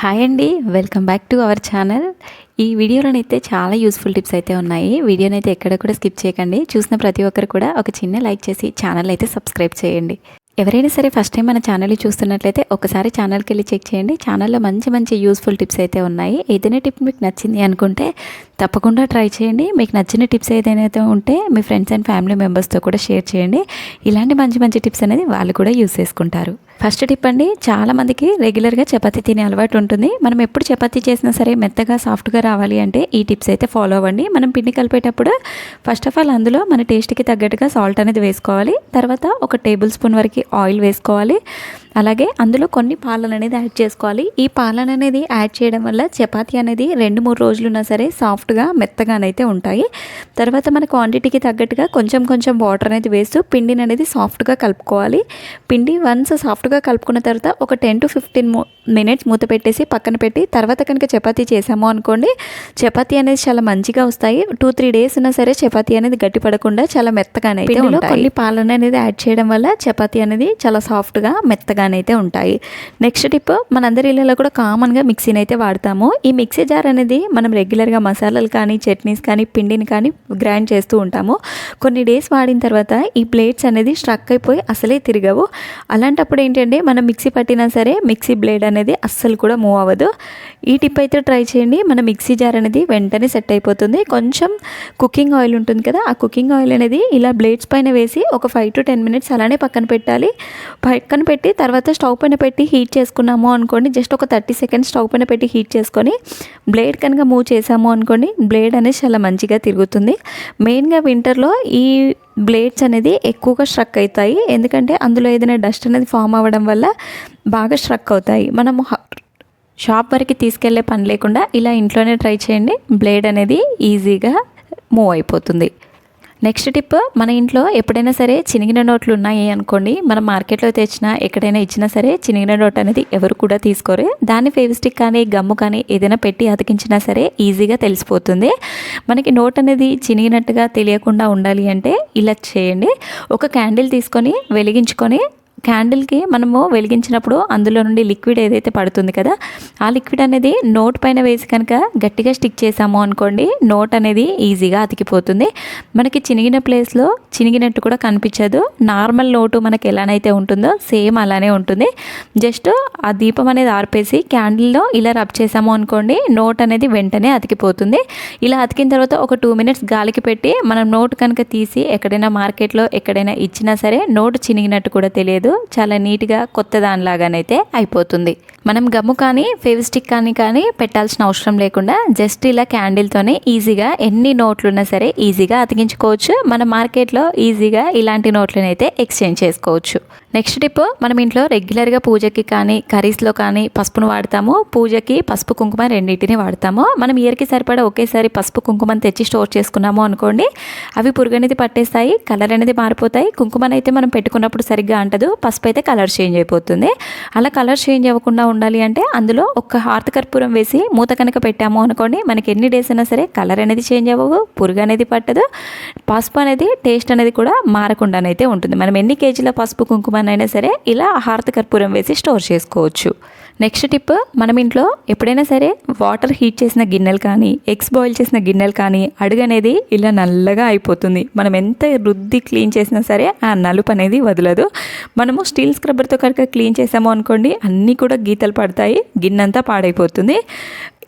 Hi అండి welcome back to our channel ఈ వీడియోలోనైతే చాలా యూస్ఫుల్ టిప్స్ అయితే ఉన్నాయి. వీడియోని అయితే ఎక్కడ కూడా స్కిప్ చేయకండి. చూసిన ప్రతి ఒక్కరు కూడా ఒక చిన్న లైక్ చేసి ఛానల్ అయితే సబ్స్క్రైబ్ చేయండి. ఎవరైనా సరే ఫస్ట్ టైం మన ఛానల్ని చూస్తున్నట్లయితే ఒకసారి ఛానల్కి వెళ్ళి చెక్ చేయండి. ఛానల్లో మంచి మంచి యూస్ఫుల్ టిప్స్ అయితే ఉన్నాయి. ఏదైనా టిప్ మీకు నచ్చింది అనుకుంటే తప్పకుండా ట్రై చేయండి. మీకు నచ్చిన టిప్స్ ఏదైనా ఉంటే మీ ఫ్రెండ్స్ అండ్ ఫ్యామిలీ మెంబర్స్తో కూడా షేర్ చేయండి. ఇలాంటి మంచి మంచి టిప్స్ అనేది వాళ్ళు కూడా యూస్ చేసుకుంటారు. ఫస్ట్ టిప్ అండి చాలా మందికి రెగ్యులర్గా చపాతీ తినే అలవాటు ఉంటుంది. మనం ఎప్పుడు చపాతీ చేసినా సరే మెత్తగా సాఫ్ట్గా రావాలి అంటే ఈ టిప్స్ అయితే ఫాలో అవ్వండి. మనం పిండి కలిపేటప్పుడు ఫస్ట్ ఆఫ్ ఆల్ అందులో మన టేస్ట్కి తగ్గట్టుగా సాల్ట్ అనేది వేసుకోవాలి. తర్వాత ఒక టేబుల్ స్పూన్ వరకు ఆయిల్ వేసుకోవాలి. అలాగే అందులో కొన్ని పాలన అనేది యాడ్ చేసుకోవాలి. ఈ పాలన అనేది యాడ్ చేయడం వల్ల చపాతీ అనేది రెండు మూడు రోజులున్నా సరే సాఫ్ట్గా మెత్తగానైతే ఉంటాయి. తర్వాత మన క్వాంటిటీకి తగ్గట్టుగా కొంచెం కొంచెం వాటర్ అనేది వేస్తూ పిండిని అనేది సాఫ్ట్గా కలుపుకోవాలి. పిండి వన్స్ సాఫ్ట్గా కలుపుకున్న తర్వాత ఒక టెన్ టు ఫిఫ్టీన్ మినిట్స్ మూత పెట్టేసి పక్కన పెట్టి తర్వాత కనుక చపాతీ చేసాము అనుకోండి చపాతీ అనేది చాలా మంచిగా వస్తాయి. టూ త్రీ డేస్ ఉన్నా సరే చపాతీ అనేది గట్టి పడకుండా చాలా మెత్తగానే. కొన్ని పాలన అనేది యాడ్ చేయడం వల్ల చపాతీ అనేది చాలా సాఫ్ట్గా అయితే ఉంటాయి. నెక్స్ట్ టిప్ మనందరి ఇళ్ళలో కూడా కామన్గా మిక్సీని అయితే వాడతాము. ఈ మిక్సీ జార్ అనేది మనం రెగ్యులర్గా మసాలాలు కానీ చట్నీస్ కానీ పిండిని కానీ గ్రైండ్ చేస్తూ ఉంటాము. కొన్ని డేస్ వాడిన తర్వాత ఈ ప్లేట్స్ అనేది స్ట్రక్ అయిపోయి అసలే తిరగవు. అలాంటప్పుడు ఏంటంటే మనం మిక్సీ పట్టినా సరే మిక్సీ బ్లేడ్ అనేది అస్సలు కూడా మూవ్ అవ్వదు. ఈ టిప్ అయితే ట్రై చేయండి. మన మిక్సీ జార్ అనేది వెంటనే సెట్ అయిపోతుంది. కొంచెం కుకింగ్ ఆయిల్ ఉంటుంది కదా ఆ కుకింగ్ ఆయిల్ అనేది ఇలా బ్లేడ్స్ పైన వేసి ఒక ఫైవ్ టు టెన్ మినిట్స్ అలానే పక్కన పెట్టాలి. పక్కన పెట్టి తర్వాత తర్వాత స్టవ్ పైన పెట్టి హీట్ చేసుకున్నాము అనుకోండి జస్ట్ ఒక థర్టీ సెకండ్స్ స్టవ్ పైన పెట్టి హీట్ చేసుకొని బ్లేడ్ కనుక మూవ్ చేసాము అనుకోండి బ్లేడ్ అనేది చాలా మంచిగా తిరుగుతుంది. మెయిన్గా వింటర్లో ఈ బ్లేడ్స్ అనేది ఎక్కువగా స్ట్రక్ అవుతాయి. ఎందుకంటే అందులో ఏదైనా డస్ట్ అనేది ఫామ్ అవ్వడం వల్ల బాగా స్ట్రక్ అవుతాయి. మనము షాప్ వరకు తీసుకెళ్ళే పని లేకుండా ఇలా ఇంట్లోనే ట్రై చేయండి. బ్లేడ్ అనేది ఈజీగా మూవ్ అయిపోతుంది. నెక్స్ట్ టిప్ మన ఇంట్లో ఎప్పుడైనా సరే చినిగిన నోట్లు ఉన్నాయి అనుకోండి. మనం మార్కెట్లో తెచ్చినా ఎక్కడైనా ఇచ్చినా సరే చినిగిన నోట్ అనేది ఎవరు కూడా తీసుకోరు. దాన్ని ఫేవిస్టిక్ కానీ గమ్ము కానీ ఏదైనా పెట్టి అతికించినా సరే ఈజీగా తెలిసిపోతుంది. మనకి నోట్ అనేది చినిగినట్టుగా తెలియకుండా ఉండాలి అంటే ఇలా చేయండి. ఒక క్యాండిల్ తీసుకొని వెలిగించుకొని క్యాండిల్కి మనము వెలిగించినప్పుడు అందులో నుండి లిక్విడ్ ఏదైతే పడుతుంది కదా ఆ లిక్విడ్ అనేది నోట్ పైన వేసి కనుక గట్టిగా స్టిక్ చేసాము అనుకోండి నోట్ అనేది ఈజీగా అతికిపోతుంది. మనకి చినిగిన ప్లేస్లో చినిగినట్టు కూడా కనిపించదు. నార్మల్ నోటు మనకి ఎలానైతే ఉంటుందో సేమ్ అలానే ఉంటుంది. జస్ట్ ఆ దీపం అనేది ఆర్పేసి క్యాండిల్లో ఇలా రబ్ చేసాము అనుకోండి నోట్ అనేది వెంటనే అతికిపోతుంది. ఇలా అతికిన తర్వాత ఒక టూ మినిట్స్ గాలికి పెట్టి మనం నోట్ కనుక తీసి ఎక్కడైనా మార్కెట్లో ఎక్కడైనా ఇచ్చినా సరే నోట్ చినిగినట్టు కూడా తెలియదు. చాలా నీట్గా కొత్త దానిలాగానైతే అయిపోతుంది. మనం గమ్ము కానీ ఫేవిస్టిక్ కానీ కానీ పెట్టాల్సిన అవసరం లేకుండా జస్ట్ ఇలా క్యాండిల్తోనే ఈజీగా ఎన్ని నోట్లున్నా సరే ఈజీగా అతికించుకోవచ్చు. మన మార్కెట్లో ఈజీగా ఇలాంటి నోట్లను అయితే ఎక్స్చేంజ్ చేసుకోవచ్చు. నెక్స్ట్ టిప్ మనం ఇంట్లో రెగ్యులర్గా పూజకి కానీ కర్రీస్లో కానీ పసుపును వాడతాము. పూజకి పసుపు కుంకుమ రెండింటిని వాడతాము. మనం ఇయర్కి సరిపడా ఒకేసారి పసుపు కుంకుమని తెచ్చి స్టోర్ చేసుకున్నాము అనుకోండి అవి పురుగు అనేది పట్టేస్తాయి కలర్ అనేది మారిపోతాయి. కుంకుమని అయితే మనం పెట్టుకున్నప్పుడు సరిగ్గా అంటదు పసుపు అయితే కలర్ చేంజ్ అయిపోతుంది. అలా కలర్ చేంజ్ అవ్వకుండా ఉండాలి అంటే అందులో ఒక హార్త్ కర్పూరం వేసి మూత కనుక పెట్టాము అనుకోండి మనకి ఎన్ని డేస్ అయినా సరే కలర్ అనేది చేంజ్ అవ్వవు పురుగు అనేది పట్టదు. పసుపు అనేది టేస్ట్ అనేది కూడా మారకుండానైతే ఉంటుంది. మనం ఎన్ని కేజీల పసుపు కుంకుమ కుంకుమనైనా సరే ఇలా హార్త్ కర్పూరం వేసి స్టోర్ చేసుకోవచ్చు. నెక్స్ట్ టిప్ మనం ఇంట్లో ఎప్పుడైనా సరే వాటర్ హీట్ చేసిన గిన్నెలు కానీ ఎగ్స్ బాయిల్ చేసిన గిన్నెలు కానీ అడుగు అనేది ఇలా నల్లగా అయిపోతుంది. మనం ఎంత రుద్ది క్లీన్ చేసినా సరే ఆ నలుపు అనేది వదలదు. మనము స్టీల్ స్క్రబ్బర్తో కనుక క్లీన్ చేసాము అనుకోండి అన్నీ కూడా గీతలు పడతాయి గిన్నెంతా పాడైపోతుంది.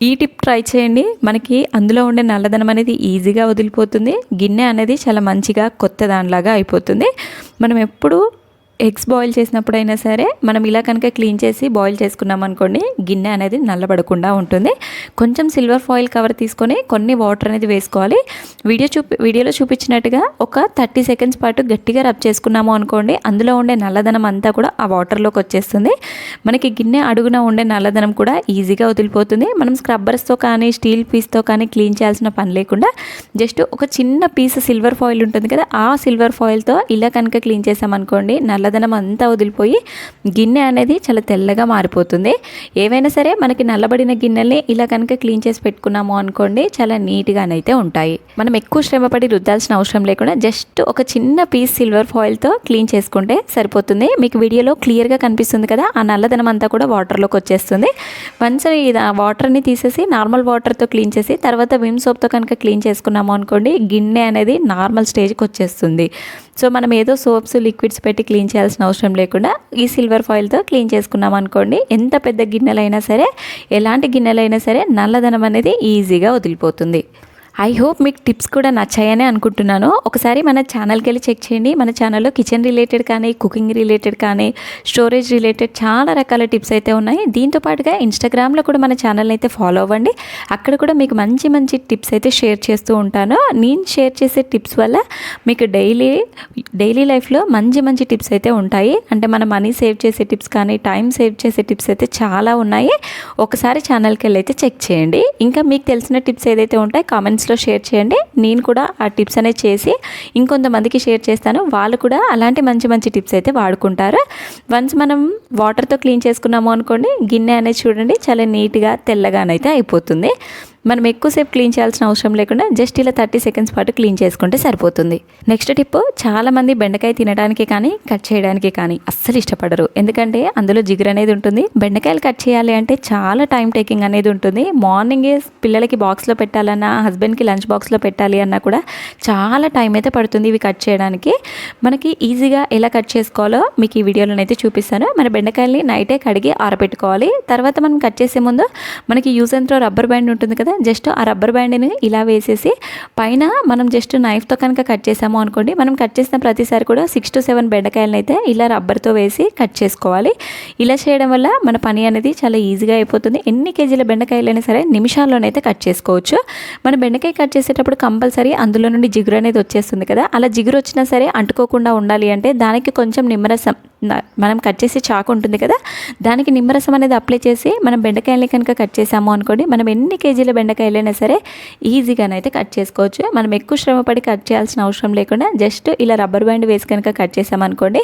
ఈ టిప్ ట్రై చేయండి. మనకి అందులో ఉండే నల్లదనం అనేది ఈజీగా వదిలిపోతుంది. గిన్నె అనేది చాలా మంచిగా కొత్త దానిలాగా అయిపోతుంది. మనం ఎప్పుడు ఎగ్స్ బాయిల్ చేసినప్పుడైనా సరే మనం ఇలా కనుక క్లీన్ చేసి బాయిల్ చేసుకున్నాం అనుకోండి గిన్నె అనేది నల్లబడకుండా ఉంటుంది. కొంచెం సిల్వర్ ఫాయిల్ కవర్ తీసుకొని కొన్ని వాటర్ అనేది వేసుకోవాలి. వీడియో చూపి వీడియోలో చూపించినట్టుగా ఒక థర్టీ సెకండ్స్ పాటు గట్టిగా రబ్ చేసుకున్నాము అనుకోండి అందులో ఉండే నల్లదనం అంతా కూడా ఆ వాటర్లోకి వచ్చేస్తుంది. మనకి గిన్నె అడుగున ఉండే నల్లదనం కూడా ఈజీగా వదిలిపోతుంది. మనం స్క్రబ్బర్స్తో కానీ స్టీల్ పీస్తో కానీ క్లీన్ చేయాల్సిన పని లేకుండా జస్ట్ ఒక చిన్న పీస్ సిల్వర్ ఫాయిల్ ఉంటుంది కదా ఆ సిల్వర్ ఫాయిల్తో ఇలా కనుక క్లీన్ చేసామనుకోండి నల్ల నల్లదనం అంతా వదిలిపోయి గిన్నె అనేది చాలా తెల్లగా మారిపోతుంది. ఏవైనా సరే మనకి నల్లబడిన గిన్నెల్ని ఇలా కనుక క్లీన్ చేసి పెట్టుకున్నాము అనుకోండి చాలా నీట్గానైతే ఉంటాయి. మనం ఎక్కువ శ్రమపడి రుద్దాల్సిన అవసరం లేకుండా జస్ట్ ఒక చిన్న పీస్ సిల్వర్ ఫాయిల్తో క్లీన్ చేసుకుంటే సరిపోతుంది. మీకు వీడియోలో క్లియర్గా కనిపిస్తుంది కదా ఆ నల్లదనం అంతా కూడా వాటర్లోకి వచ్చేస్తుంది. వన్స్ ఇది ఆ వాటర్ని తీసేసి నార్మల్ వాటర్తో క్లీన్ చేసి తర్వాత విమ్ సోప్తో కనుక క్లీన్ చేసుకున్నాము అనుకోండి గిన్నె అనేది నార్మల్ స్టేజ్కి వచ్చేస్తుంది. సో మనం ఏదో సోప్స్ లిక్విడ్స్ పెట్టి క్లీన్ చేయాల్సిన అవసరం లేకుండా ఈ సిల్వర్ ఫాయిల్తో క్లీన్ చేసుకున్నాం అనుకోండి. ఎంత పెద్ద గిన్నెలైనా సరే ఎలాంటి గిన్నెలైనా సరే నల్లధనం అనేది ఈజీగా వదిలిపోతుంది. ఐ హోప్ మీకు టిప్స్ కూడా నచ్చాయని అనుకుంటున్నాను. ఒకసారి మన ఛానల్కి వెళ్ళి చెక్ చేయండి. మన ఛానల్లో కిచెన్ రిలేటెడ్ కానీ కుకింగ్ రిలేటెడ్ కానీ స్టోరేజ్ రిలేటెడ్ చాలా రకాల టిప్స్ అయితే ఉన్నాయి. దీంతో పాటుగా ఇన్స్టాగ్రామ్లో కూడా మన ఛానల్ని అయితే ఫాలో అవ్వండి. అక్కడ కూడా మీకు మంచి మంచి టిప్స్ అయితే షేర్ చేస్తూ ఉంటాను. నేను షేర్ చేసే టిప్స్ వల్ల మీకు డైలీ డైలీ లైఫ్లో మంచి మంచి టిప్స్ అయితే ఉంటాయి. అంటే మన మనీ సేవ్ చేసే టిప్స్ కానీ టైం సేవ్ చేసే టిప్స్ అయితే చాలా ఉన్నాయి. ఒకసారి ఛానల్కి వెళ్ళి అయితే చెక్ చేయండి. ఇంకా మీకు తెలిసిన టిప్స్ ఏదైతే ఉంటాయో కామెంట్స్లో షేర్ చేయండి. నేను కూడా ఆ టిప్స్ అనేది చేసి ఇంకొంతమందికి షేర్ చేస్తాను. వాళ్ళు కూడా అలాంటి మంచి మంచి టిప్స్ అయితే వాడుకుంటారు. వన్స్ మనం వాటర్తో క్లీన్ చేసుకున్నాము అనుకోండి గిన్నె అనేది చూడండి చాలా నీట్గా తెల్లగానైతే అయిపోతుంది. మనం ఎక్కువసేపు క్లీన్ చేయాల్సిన అవసరం లేకుండా జస్ట్ ఇలా థర్టీ సెకండ్స్ పాటు క్లీన్ చేసుకుంటే సరిపోతుంది. నెక్స్ట్ టిప్ చాలా మంది బెండకాయ తినడానికి కానీ కట్ చేయడానికి కానీ అస్సలు ఇష్టపడరు. ఎందుకంటే అందులో జిగురు అనేది ఉంటుంది. బెండకాయలు కట్ చేయాలి అంటే చాలా టైం టేకింగ్ అనేది ఉంటుంది. మార్నింగే పిల్లలకి బాక్స్లో పెట్టాలన్నా హస్బెండ్కి లంచ్ బాక్స్లో పెట్టాలి అన్నా కూడా చాలా టైం అయితే పడుతుంది ఇవి కట్ చేయడానికి. మనకి ఈజీగా ఎలా కట్ చేసుకోవాలో మీకు ఈ వీడియోలోనైతే చూపిస్తాను. మన బెండకాయల్ని నైటే కడిగి ఆరబెట్టుకోవాలి. తర్వాత మనం కట్ చేసే ముందు మనకి use and throw rubber band ఉంటుంది కదా కదా జస్ట్ ఆ రబ్బర్ బ్యాండ్ని ఇలా వేసేసి పైన మనం జస్ట్ నైఫ్తో కనుక కట్ చేసాము అనుకోండి మనం కట్ చేసిన ప్రతిసారి కూడా సిక్స్ టు సెవెన్ బెండకాయలను అయితే ఇలా రబ్బర్తో వేసి కట్ చేసుకోవాలి. ఇలా చేయడం వల్ల మన పని అనేది చాలా ఈజీగా అయిపోతుంది. ఎన్ని కేజీల బెండకాయలైనా సరే నిమిషాల్లోనైతే కట్ చేసుకోవచ్చు. మన బెండకాయ కట్ చేసేటప్పుడు కంపల్సరీ అందులో నుండి జిగురు అనేది వచ్చేస్తుంది కదా. అలా జిగురు వచ్చినా సరే అంటుకోకుండా ఉండాలి అంటే దానికి కొంచెం నిమ్మరసం మనం కట్ చేసే చాకు ఉంటుంది కదా దానికి నిమ్మరసం అనేది అప్లై చేసి మనం బెండకాయలని కనుక కట్ చేసాము అనుకోండి మనం ఎన్ని కేజీల బెండకాయలైనా సరే ఈజీగానైతే కట్ చేసుకోవచ్చు. మనం ఎక్కువ శ్రమపడి కట్ చేయాల్సిన అవసరం లేకుండా జస్ట్ ఇలా రబ్బర్ బ్యాండ్ వేసి కనుక కట్ చేసామనుకోండి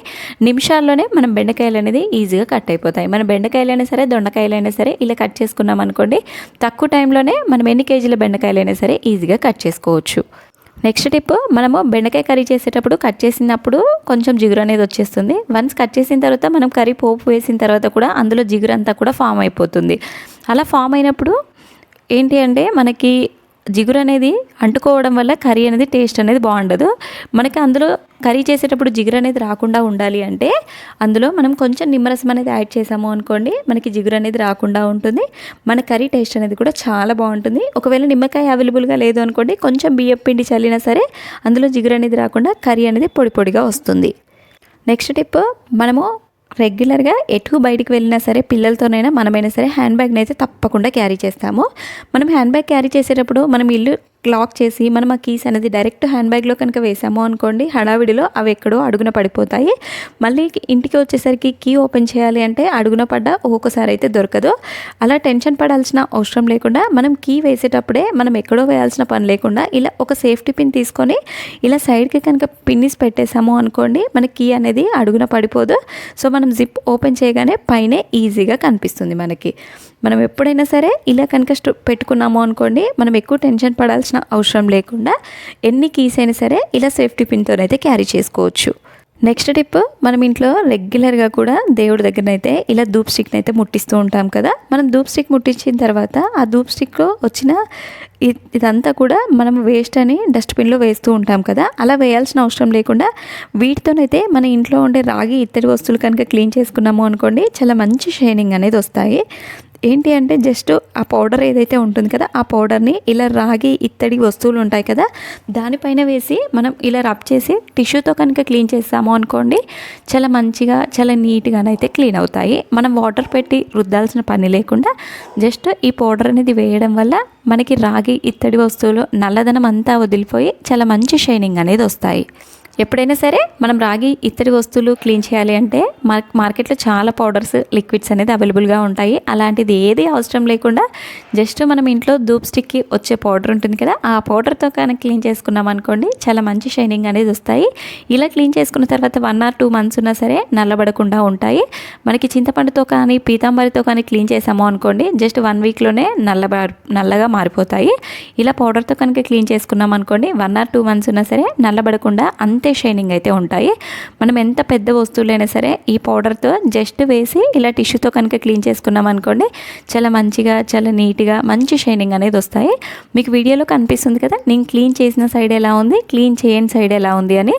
నిమిషాల్లోనే మనం బెండకాయలు అనేది ఈజీగా కట్ అయిపోతాయి. మన బెండకాయలైనా సరే దొండకాయలైనా సరే ఇలా కట్ చేసుకున్నాం అనుకోండి తక్కువ టైంలోనే మనం ఎన్ని కేజీల బెండకాయలైనా సరే ఈజీగా కట్ చేసుకోవచ్చు. నెక్స్ట్ టిప్ మనము బెండకాయ కర్రీ చేసేటప్పుడు కట్ చేసినప్పుడు కొంచెం జిగురు అనేది వచ్చేస్తుంది. వన్స్ కట్ చేసిన తర్వాత మనం కర్రీ పోపు వేసిన తర్వాత కూడా అందులో జిగురు అంతా కూడా ఫామ్ అయిపోతుంది. అలా ఫామ్ అయినప్పుడు ఏంటి అంటే మనకి జిగురు అనేది అంటుకోవడం వల్ల కర్రీ అనేది టేస్ట్ అనేది బాగుండదు. మనకి అందులో కర్రీ చేసేటప్పుడు జిగురు అనేది రాకుండా ఉండాలి అంటే అందులో మనం కొంచెం నిమ్మరసం అనేది యాడ్ చేసాము అనుకోండి మనకి జిగురు అనేది రాకుండా ఉంటుంది. మన కర్రీ టేస్ట్ అనేది కూడా చాలా బాగుంటుంది. ఒకవేళ నిమ్మకాయ అవైలబుల్గా లేదు అనుకోండి కొంచెం బియ్యం పిండి చల్లినా సరే అందులో జిగురు అనేది రాకుండా కర్రీ అనేది పొడి పొడిగా వస్తుంది. నెక్స్ట్ టిప్ మనము రెగ్యులర్గా ఎటు బయటికి వెళ్ళినా సరే పిల్లలతోనైనా మనమైనా సరే హ్యాండ్ బ్యాగ్ని అయితే తప్పకుండా క్యారీ చేస్తాము. మనం హ్యాండ్ బ్యాగ్ క్యారీ చేసేటప్పుడు మనం ఇల్లు లాక్ చేసి మనం ఆ కీస్ అనేది డైరెక్ట్ హ్యాండ్ బ్యాగ్లో కనుక వేసాము అనుకోండి హడావిడిలో అవి ఎక్కడో అడుగున పడిపోతాయి. మళ్ళీ ఇంటికి వచ్చేసరికి కీ ఓపెన్ చేయాలి అంటే అడుగున పడ్డ ఒక్కొక్కసారి అయితే దొరకదు. అలా టెన్షన్ పడాల్సిన అవసరం లేకుండా మనం కీ వేసేటప్పుడే మనం ఎక్కడో వేయాల్సిన పని లేకుండా ఇలా ఒక సేఫ్టీ పిన్ తీసుకొని ఇలా సైడ్కి కనుక పిన్నిస్ పెట్టేసాము అనుకోండి మన కీ అనేది అడుగున పడిపోదు. సో మనం జిప్ ఓపెన్ చేయగానే పైనే ఈజీగా కనిపిస్తుంది మనకి. మనం ఎప్పుడైనా సరే ఇలా కనుక స్టో పెట్టుకున్నాము అనుకోండి మనం ఎక్కువ టెన్షన్ పడాల్సిన అవసరం లేకుండా ఎన్ని కీస్ అయినా సరే ఇలా సేఫ్టీ పిన్తోనైతే క్యారీ చేసుకోవచ్చు. నెక్స్ట్ టిప్ మనం ఇంట్లో రెగ్యులర్గా కూడా దేవుడి దగ్గరనైతే ఇలా ధూప్ స్టిక్ని అయితే ముట్టిస్తూ ఉంటాం కదా. మనం ధూప్ స్టిక్ ముట్టించిన తర్వాత ఆ ధూప్ స్టిక్లో వచ్చిన ఇ- ఇదంతా కూడా మనం వేస్ట్ అని డస్ట్బిన్లో వేస్తూ ఉంటాం కదా. అలా వేయాల్సిన అవసరం లేకుండా వీటితోనైతే మన ఇంట్లో ఉండే రాగి ఇత్తడి వస్తువులు కనుక క్లీన్ చేసుకున్నాము అనుకోండి చాలా మంచి షైనింగ్ అనేది వస్తాయి. ఏంటి అంటే జస్ట్ ఆ పౌడర్ ఏదైతే ఉంటుంది కదా ఆ పౌడర్ని ఇలా రాగి ఇత్తడి వస్తువులు ఉంటాయి కదా దానిపైన వేసి మనం ఇలా రబ్ చేసి టిష్యూతో కనుక క్లీన్ చేస్తాము అనుకోండి చాలా మంచిగా చాలా నీట్గానైతే క్లీన్ అవుతాయి. మనం వాటర్ పెట్టి రుద్దాల్సిన పని లేకుండా జస్ట్ ఈ పౌడర్ అనేది వేయడం వల్ల మనకి రాగి ఇత్తడి వస్తువులు నల్లదనం అంతా వదిలిపోయి చాలా మంచి షైనింగ్ అనేది వస్తాయి. ఎప్పుడైనా సరే మనం రాగి ఇత్తడి వస్తువులు క్లీన్ చేయాలి అంటే మార్ మార్కెట్లో చాలా పౌడర్స్ లిక్విడ్స్ అనేది అవైలబుల్గా ఉంటాయి. అలాంటిది ఏది అవసరం లేకుండా జస్ట్ మనం ఇంట్లో ధూప్ స్టిక్కి వచ్చే పౌడర్ ఉంటుంది కదా ఆ పౌడర్తో కనుక క్లీన్ చేసుకున్నాం అనుకోండి చాలా మంచి షైనింగ్ అనేది వస్తాయి. ఇలా క్లీన్ చేసుకున్న తర్వాత వన్ ఆర్ టూ మంత్స్ ఉన్నా సరే నల్లబడకుండా ఉంటాయి. మనకి చింతపండుతో కానీ పీతాంబరితో కానీ క్లీన్ చేసాము అనుకోండి జస్ట్ వన్ వీక్లోనే నల్ల నల్లగా మారిపోతాయి. ఇలా పౌడర్తో కనుక క్లీన్ చేసుకున్నాం అనుకోండి వన్ ఆర్ టూ మంత్స్ ఉన్నా సరే నల్లబడకుండా అంతే షైనింగ్ అయితే ఉంటాయి. మనం ఎంత పెద్ద వస్తువులైనా సరే ఈ పౌడర్తో జస్ట్ వేసి ఇలా టిష్యూతో కనుక క్లీన్ చేసుకున్నాం అనుకోండి చాలా మంచిగా చాలా నీట్గా మంచి షైనింగ్ అనేది వస్తాయి. మీకు వీడియోలో కనిపిస్తుంది కదా నేను క్లీన్ చేసిన సైడ్ ఎలా ఉంది క్లీన్ చేయని సైడ్ ఎలా ఉంది అని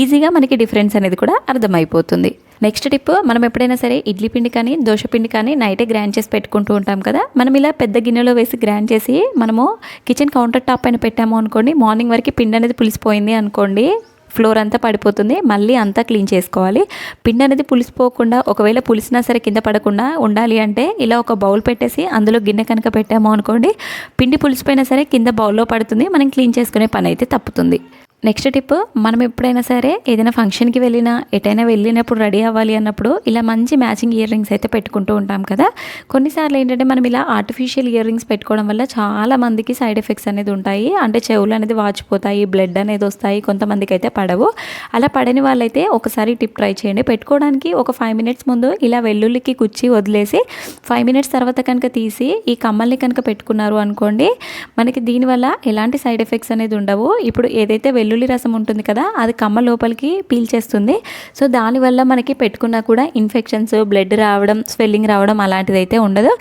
ఈజీగా మనకి డిఫరెన్స్ అనేది కూడా అర్థమైపోతుంది. నెక్స్ట్ టిప్ మనం ఎప్పుడైనా సరే ఇడ్లీ పిండి కానీ దోశ పిండి కానీ నైటే గ్రైండ్ చేసి పెట్టుకుంటూ ఉంటాం కదా మనం ఇలా పెద్ద గిన్నెలో వేసి గ్రైండ్ చేసి మనము కిచెన్ కౌంటర్ టాప్ పైన పెట్టాము అనుకోండి మార్నింగ్ వరకు పిండి అనేది పులిసిపోయింది అనుకోండి ఫ్లోర్ అంతా పడిపోతుంది. మళ్ళీ అంతా క్లీన్ చేసుకోవాలి. పిండి అనేది పులిసిపోకుండా ఒకవేళ పులిసినా సరే కింద పడకుండా ఉండాలి అంటే ఇలా ఒక బౌల్ పెట్టేసి అందులో గిన్నె కనుక పెట్టాము అనుకోండి పిండి పులిసిపోయినా సరే కింద బౌల్లో పడుతుంది. మనం క్లీన్ చేసుకునే పని అయితే తప్పుతుంది. నెక్స్ట్ టిప్ మనం ఎప్పుడైనా సరే ఏదైనా ఫంక్షన్కి వెళ్ళినా ఎటైనా వెళ్ళినప్పుడు రెడీ అవ్వాలి అన్నప్పుడు ఇలా మంచి మ్యాచింగ్ ఇయర్ రింగ్స్ అయితే పెట్టుకుంటూ ఉంటాం కదా. కొన్నిసార్లు ఏంటంటే మనం ఇలా ఆర్టిఫిషియల్ ఇయర్ రింగ్స్ పెట్టుకోవడం వల్ల చాలా మందికి సైడ్ ఎఫెక్ట్స్ అనేది ఉంటాయి. అంటే చెవులు అనేది వాచిపోతాయి బ్లడ్ అనేది వస్తాయి కొంతమందికి అయితే పడవు. అలా పడని వాళ్ళైతే ఒకసారి టిప్ ట్రై చేయండి. పెట్టుకోవడానికి ఒక ఫైవ్ మినిట్స్ ముందు ఇలా వెల్లుల్లికి కుచ్చి వదిలేసి ఫైవ్ మినిట్స్ తర్వాత కనుక తీసి ఈ కమ్మల్ని కనుక పెట్టుకున్నారు అనుకోండి మనకి దీనివల్ల ఎలాంటి సైడ్ ఎఫెక్ట్స్ అనేది ఉండవు. ఇప్పుడు ఏదైతే వెల్లు వెల్లుల్లి రసం ఉంటుంది కదా అది కమ్మ లోపలికి పీల్చేస్తుంది. సో దానివల్ల మనకి పెట్టుకున్నా కూడా ఇన్ఫెక్షన్స్ బ్లడ్ రావడం స్వెల్లింగ్ రావడం అలాంటిది అయితే ఉండదు.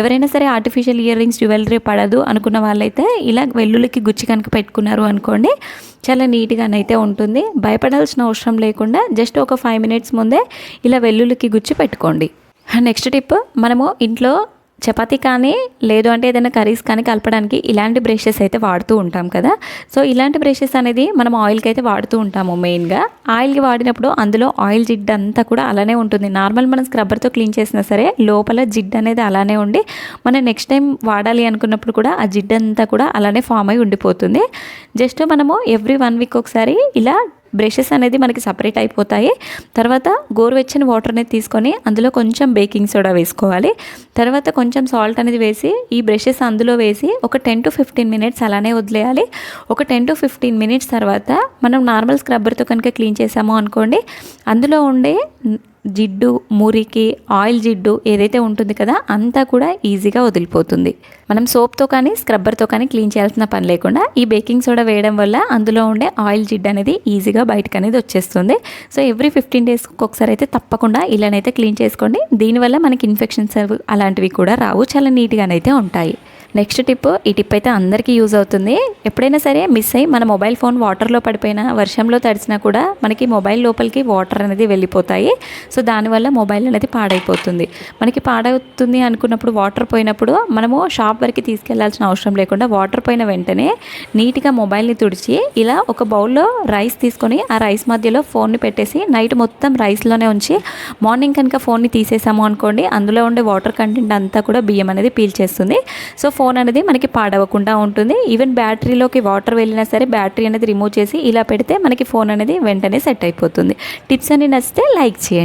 ఎవరైనా సరే ఆర్టిఫిషియల్ ఇయర్ రింగ్స్ జ్యువెలరీ పడదు అనుకున్న వాళ్ళైతే ఇలా వెల్లుల్లికి గుచ్చి కనుక పెట్టుకున్నారు అనుకోండి చాలా నీట్గానైతే ఉంటుంది. భయపడాల్సిన అవసరం లేకుండా జస్ట్ ఒక ఫైవ్ మినిట్స్ ముందే ఇలా వెల్లుల్లికి గుచ్చి పెట్టుకోండి. నెక్స్ట్ టిప్ మనము ఇంట్లో చపాతీ కానీ లేదు అంటే ఏదైనా కర్రీస్ కానీ కలపడానికి ఇలాంటి బ్రషెస్ అయితే వాడుతూ ఉంటాం కదా. సో ఇలాంటి బ్రషెస్ అనేది మనం ఆయిల్కి అయితే వాడుతూ ఉంటాము మెయిన్గా. ఆయిల్కి వాడినప్పుడు అందులో ఆయిల్ జిడ్ అంతా కూడా అలానే ఉంటుంది. నార్మల్ మనం స్క్రబ్బర్తో క్లీన్ చేసినా సరే లోపల జిడ్ అనేది అలానే ఉండి మనం నెక్స్ట్ టైం వాడాలి అనుకున్నప్పుడు కూడా ఆ జిడ్ అంతా కూడా అలానే ఫామ్ అయి ఉండిపోతుంది. జస్ట్ మనము ఎవ్రీ వన్ వీక్ ఒకసారి ఇలా బ్రషెస్ అనేది మనకి సపరేట్ అయిపోతాయి. తర్వాత గోరువెచ్చని వాటర్ అనేది తీసుకొని అందులో కొంచెం బేకింగ్ సోడా వేసుకోవాలి. తర్వాత కొంచెం సాల్ట్ అనేది వేసి ఈ బ్రషెస్ అందులో వేసి ఒక టెన్ టు ఫిఫ్టీన్ మినిట్స్ అలానే వదిలేయాలి. ఒక టెన్ టు ఫిఫ్టీన్ మినిట్స్ తర్వాత మనం నార్మల్ స్క్రబ్బర్తో కనుక క్లీన్ చేసాము అనుకోండి అందులో ఉండే జిడ్డు మురికి ఆయిల్ జిడ్డు ఏదైతే ఉంటుంది కదా అంతా కూడా ఈజీగా వదిలిపోతుంది. మనం సోప్తో కానీ స్క్రబ్బర్తో కానీ క్లీన్ చేయాల్సిన పని లేకుండా ఈ బేకింగ్ సోడా వేయడం వల్ల అందులో ఉండే ఆయిల్ జిడ్డు అనేది ఈజీగా బయటకు అనేది వచ్చేస్తుంది. సో ఎవ్రీ ఫిఫ్టీన్ డేస్కి ఒకసారి అయితే తప్పకుండా ఇలానైతే క్లీన్ చేసుకోండి. దీనివల్ల మనకి ఇన్ఫెక్షన్స్ అలాంటివి కూడా రావు. చాలా నీట్గానైతే ఉంటాయి. నెక్స్ట్ టిప్ ఈ టిప్ అయితే అందరికీ యూజ్ అవుతుంది. ఎప్పుడైనా సరే మిస్ అయ్యి మన మొబైల్ ఫోన్ వాటర్లో పడిపోయినా వర్షంలో తడిసినా కూడా మనకి మొబైల్ లోపలికి వాటర్ అనేది వెళ్ళిపోతాయి. సో దానివల్ల మొబైల్ అనేది పాడైపోతుంది. మనకి పాడవుతుంది అనుకున్నప్పుడు వాటర్ పోయినప్పుడు మనము షాప్ వరకు తీసుకెళ్ళాల్సిన అవసరం లేకుండా వాటర్ పోయిన వెంటనే నీట్గా మొబైల్ని తుడిచి ఇలా ఒక బౌల్లో రైస్ తీసుకొని ఆ రైస్ మధ్యలో ఫోన్ని పెట్టేసి నైట్ మొత్తం రైస్లోనే ఉంచి మార్నింగ్ కనుక ఫోన్ని తీసేసాము అనుకోండి అందులో ఉండే వాటర్ కంటెంట్ అంతా కూడా బియ్యం అనేది పీల్చేస్తుంది. సో ఫోన్ ఫోన్ అనేది మనకి పాడవకుండా ఉంటుంది. ఈవెన్ బ్యాటరీలోకి వాటర్ వెళ్ళినా సరే బ్యాటరీ అనేది రిమూవ్ చేసి ఇలా పెడితే మనకి ఫోన్ అనేది వెంటనే సెట్ అయిపోతుంది. టిప్స్ అని నచ్చితే లైక్ చేయండి.